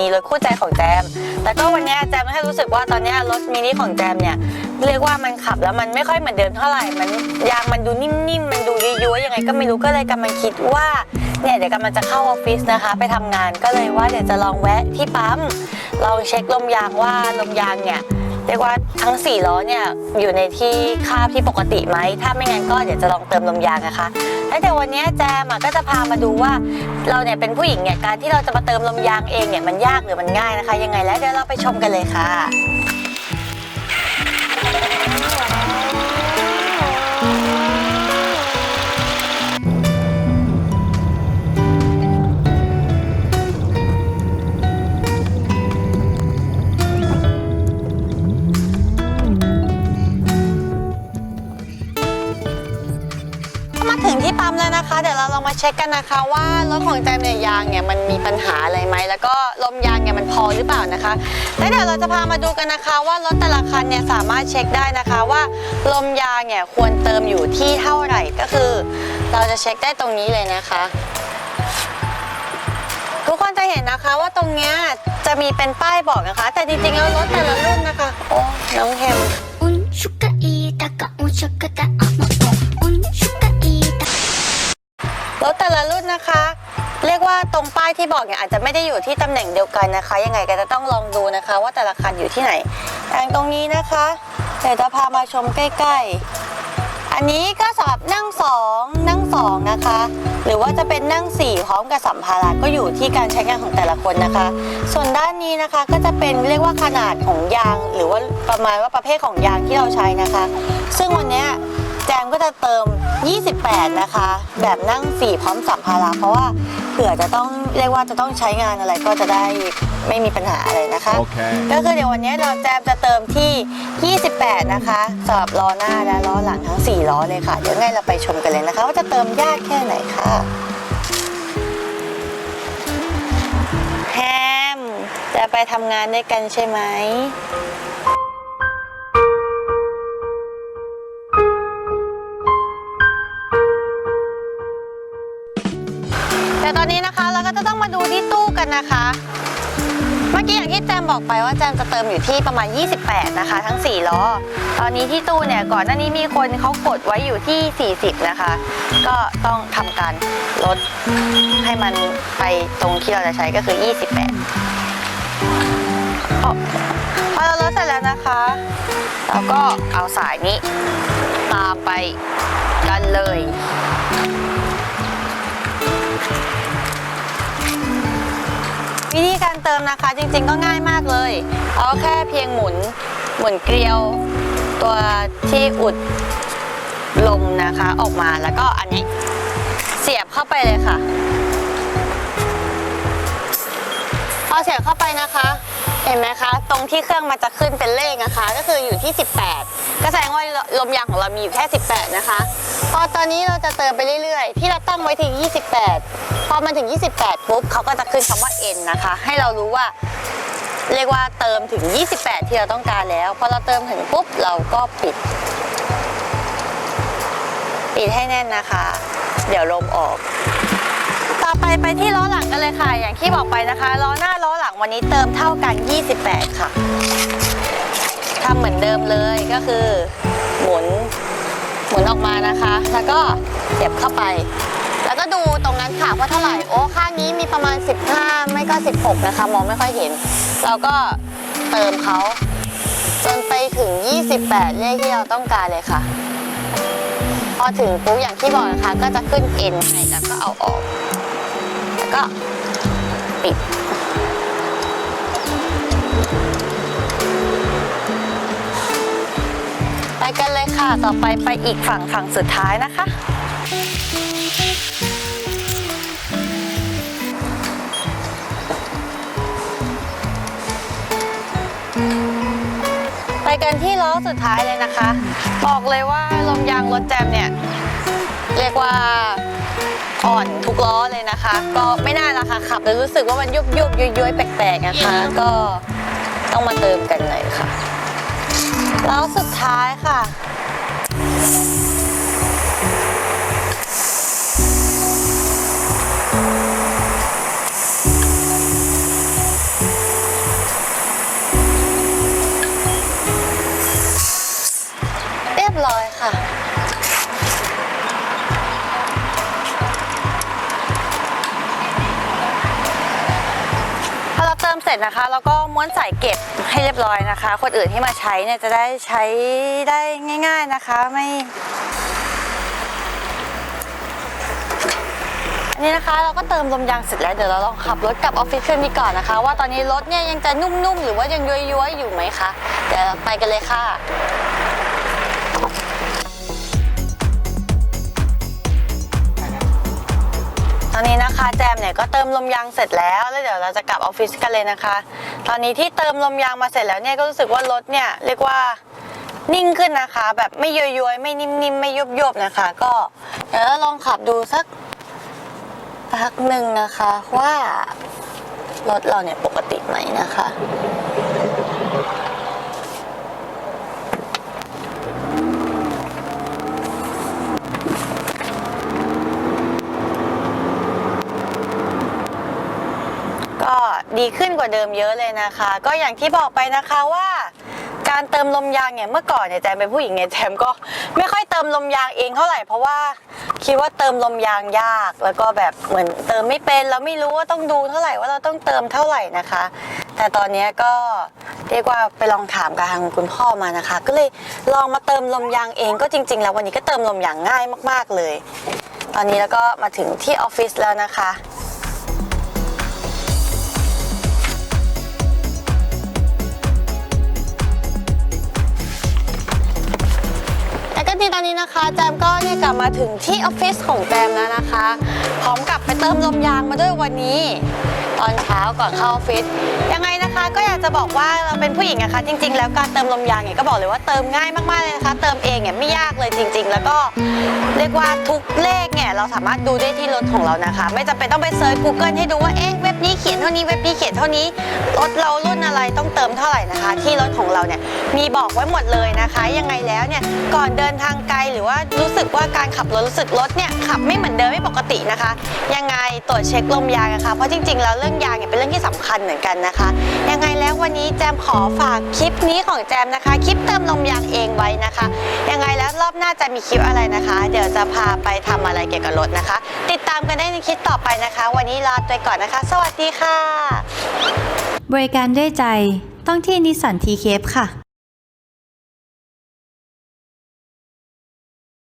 นิรถคู่ใจของแจม แต่ก็วันนี้แจมแค่รู้สึกว่าตอนนี้รถมินิของแจมเนี่ยเรียกว่ามันขับแล้วมันไม่ค่อยเหมือนเดิมเท่าไหร่ มันยางมันดูนิ่มๆ มันดูย้วยๆยังไงก็ไม่รู้ก็เลยกำลังคิดว่าเนี่ยเดี๋ยวกำลังจะเข้าออฟฟิศนะคะ ไปทำงานก็เลยว่าเดี๋ยวจะลองแวะที่ปั๊มลองเช็คลมยางว่าลมยางเนี่ย เรียกว่าทั้ง 4 ล้อเนี่ยอยู่ในที่ค่าที่ปกติไหม ถ้าไม่งั้นก็เดี๋ยวจะลองเติมลมยางนะคะ แล้วเดี๋ยววันนี้แจมอะก็จะพามาดูว่าเราเนี่ยเป็นผู้หญิงเนี่ยการที่เราจะมาเติมลมยางเองเนี่ยมันยากหรือมันง่ายนะคะ ยังไงแล้วเดี๋ยวเราไปชมกันเลยค่ะ ถึงที่ปั๊มแล้วนะคะ เดี๋ยวเราลองมาเช็คกันนะคะ ว่ารถของแจมเนี่ยยางเนี่ยมันมีปัญหาอะไรไหมแล้วก็ลมยางเนี่ยมันพอหรือเปล่านะคะแล้วเดี๋ยวเราจะพามาดูกันนะคะ ว่ารถแต่ละคันเนี่ยสามารถเช็คได้นะคะว่าลมยางเนี่ยควรเติมอยู่ที่เท่าไหร่ก็คือ เราจะเช็คได้ตรงนี้เลยนะคะ ทุกคนจะเห็นนะคะว่าตรงเนี้ยจะมีเป็นป้ายบอกนะคะ แต่จริงๆแล้วรถแต่ละรุ่น ป้ายที่บอกเนี่ยอาจจะไม่ได้อยู่ที่ตำแหน่งเดียวกันนะคะ ยังไงก็จะต้องลองดูนะคะ ว่าแต่ละคันอยู่ที่ไหนอย่างตรงนี้นะคะเดี๋ยวจะพามาชมใกล้ ๆ อันนี้ก็สำหรับนั่งสองนั่งสองนะคะ หรือว่าจะเป็นนั่งสี่พร้อมกับสัมภาระก็อยู่ที่การใช้งานของแต่ละคนนะคะ ส่วนด้านนี้นะคะก็จะเป็นเรียกว่าขนาดของยาง หรือว่าประมาณว่าประเภทของยางที่เราใช้นะคะ ซึ่งวันนี้แจมก็จะเติม 28 นะคะ แบบนั่ง 4 พร้อมสัมภาระเพราะว่า ผื่อจะต้องเรียกว่าจะต้องใช้งานอะไรก็จะได้ไม่มีปัญหาอะไรนะคะโอเคก็คือเดี๋ยววันนี้เราแจมจะเติมที่ 28 นะคะสำหรับล้อหน้าและล้อหลังทั้ง 4 ล้อเลยค่ะ เดี๋ยวไงเราไปชมกันเลยนะคะ ว่าจะเติมยากแค่ไหนค่ะแฮมจะไปทำงานด้วยกันใช่ไหม นะคะ เมื่อกี้อย่างที่แจมบอกไปว่าแจมจะเติมอยู่ที่ประมาณ 28 นะคะ ทั้ง 4 ล้อ ตอนนี้ที่ตู้เนี่ยก่อนหน้านี้มีคนเขากดไว้อยู่ที่ 40 นะคะ ก็ต้องทำการลดให้มันไปตรงที่เราจะใช้ก็คือ 28พอพอเราลดเสร็จแล้วนะคะเราก็เอาสายนี้ตามไปกันเลย วิธีการเติมนะคะจริงๆก็ง่ายมากเลย เอาแค่เพียงหมุนหมุนเกลียว ตัวที่อุดลมนะคะออกมาแล้วก็อันนี้เสียบเข้าไปเลยค่ะ พอเสียบเข้าไปนะคะ เห็นไหมคะ ตรงที่เครื่องมันจะขึ้นเป็นเลขนะคะ ก็คืออยู่ที่ 18 ก็แสดงว่าลมยางของเรามีอยู่แค่ 18 นะคะ พอตอนนี้เราจะเติมไปเรื่อยๆ ที่เราตั้งไว้ที่28 พอมันถึง 28 ปุ๊บเขาก็จะขึ้นคำว่า N นะคะ ให้เรารู้ว่าเรียกว่าเติมถึง 28 ที่เราต้องการแล้ว พอเราเติมถึงปุ๊บเราก็ปิด ปิดให้แน่นนะคะ เดี๋ยวลมออก ไปไปที่ล้อหลังกันเลยค่ะ อย่างที่บอกไปนะคะ ล้อหน้าล้อหลังวันนี้เติมเท่ากัน 28 ค่ะทำเหมือนเดิมเลยก็คือ หมุนหมุนออกมานะคะ แล้วก็เสียบเข้าไป แล้วก็ดูตรงนั้นค่ะว่าเท่าไหร่โอ้ข้างนี้มีประมาณ 15 ไม่ก็ 16 นะคะ มองไม่ค่อยเห็น เราก็เติมเขาจนไปถึง 28 เลขที่เราต้องการเลยค่ะพอถึงปุ๊บอย่างที่บอกนะคะก็จะขึ้น N ให้แล้วก็เอาออก แล้วก็ปิด ไปกันเลยค่ะ ต่อไปไปอีกฝั่งฝั่งสุดท้ายนะคะ ไปกันที่ล้อสุดท้ายเลยนะคะ บอกเลยว่าลมยางรถแจมเนี่ย เรียกว่า อ่อนทุกล้อเลยนะคะ ก็ไม่น่าละค่ะขับแล้วรู้สึกว่ามันยุบยุบย้อยย้อยแปลกๆนะคะ ก็ต้องมาเติมกันหน่อยค่ะ แล้วสุดท้ายค่ะ เรียบร้อยค่ะ เสร็จนะคะ แล้วก็ม้วนสายเก็บให้เรียบร้อยนะคะ คนอื่นที่มาใช้เนี่ยจะได้ใช้ได้ง่าย ๆนะคะไม่อันนี้นะคะเราก็เติมลมยางเสร็จแล้วเดี๋ยวเราลองขับรถกลับออฟฟิศคืนดีก่อนนะคะ ว่าตอนนี้รถเนี่ยยังจะนุ่มๆ หรือว่ายังย้วยๆอยู่ไหมคะเดี๋ยวไปกันเลยค่ะ แจมเนี่ยก็เติมลมยางเสร็จแล้วแล้วเดี๋ยวเราจะกลับออฟฟิศกันเลยนะคะ ตอนนี้ที่เติมลมยางมาเสร็จแล้วเนี่ยก็รู้สึกว่ารถเนี่ยเรียกว่านิ่งขึ้นนะคะ แบบไม่ย้อยๆไม่นิ่มๆไม่ยุบๆนะคะ ก็เดี๋ยวเราลองขับดูสักพักหนึ่งนะคะว่ารถเราเนี่ยปกติไหมนะคะ ก็ ดีขึ้นกว่าเดิมเยอะเลยนะคะ ก็อย่างที่บอกไปนะคะว่า การเติมลมยางเนี่ยเมื่อก่อนเนี่ยแจมเป็นผู้หญิงเนี่ยแจมก็ไม่ค่อยเติมลมยางเองเท่าไหร่เพราะว่าคิดว่าเติมลมยางยาก แล้วก็แบบเหมือนเติมไม่เป็นแล้วไม่รู้ว่าต้องดูเท่าไหร่ว่าเราต้องเติมเท่าไหร่นะคะ แต่ตอนนี้ก็เรียกว่าไปลองถามกับทางคุณพ่อมานะคะ ก็เลยลองมาเติมลมยางเองก็จริง ๆ แล้ววันนี้ก็เติมลมยางง่ายมาก ๆเลย ตอนนี้แล้วก็มาถึงที่ออฟฟิศแล้วนะคะ ทีตอนนี้นะคะ แจมก็เนี่ยกลับมาถึงที่ออฟฟิศของแจมแล้วนะคะ พร้อมกับไปเติมลมยางมาด้วยวันนี้ ตอนเช้าก่อนเข้าออฟฟิศยังไงนะคะก็อยากจะบอกว่าเราเป็นผู้หญิงนะคะ จริง ๆ แล้วการเติมลมยางเนี่ยก็บอกเลยว่าเติมง่ายมากๆเลยนะคะ เติมเองเนี่ยไม่ยากเลยจริง ๆ แล้วก็เรียกว่าทุกเลข เนี่ยเราสามารถดูได้ที่รถของเรานะคะ ไม่จำเป็นต้องไปเซิร์ช Google ให้ดูว่าเอ๊ะเว็บนี้เขียนเท่านี้เว็บนี้เขียนเท่านี้รถเรารุ่นอะไรต้องเติมเท่าไหร่นะคะ ที่รถของเราเนี่ยมีบอกไว้หมดเลยนะคะ ยังไงแล้วเนี่ยก่อนเดินทางไกลหรือว่ารู้สึกว่าการขับรถรู้สึกรถเนี่ยขับไม่เหมือนเดิมไม่ปกตินะคะ ยังไงตรวจเช็คลมยางนะคะเพราะจริงๆแล้วเรื่องยางเนี่ยเป็นเรื่องที่สำคัญเหมือนกันนะคะ ยังไงแล้ววันนี้แจมขอฝากคลิปนี้ของแจมนะคะคลิปเติมลมยางเองไว้นะคะ ยังไงแล้วรอบหน้าจะมีคลิปอะไรนะคะ เดี๋ยวจะพาไปท อะไรเกี่ยวกับรถนะคะ ติดตามกันได้ในคลิปต่อไปนะคะ วันนี้ลาไปก่อนนะคะ สวัสดีค่ะ บริการด้วยใจต้องที่นิสสันทีเคฟค่ะ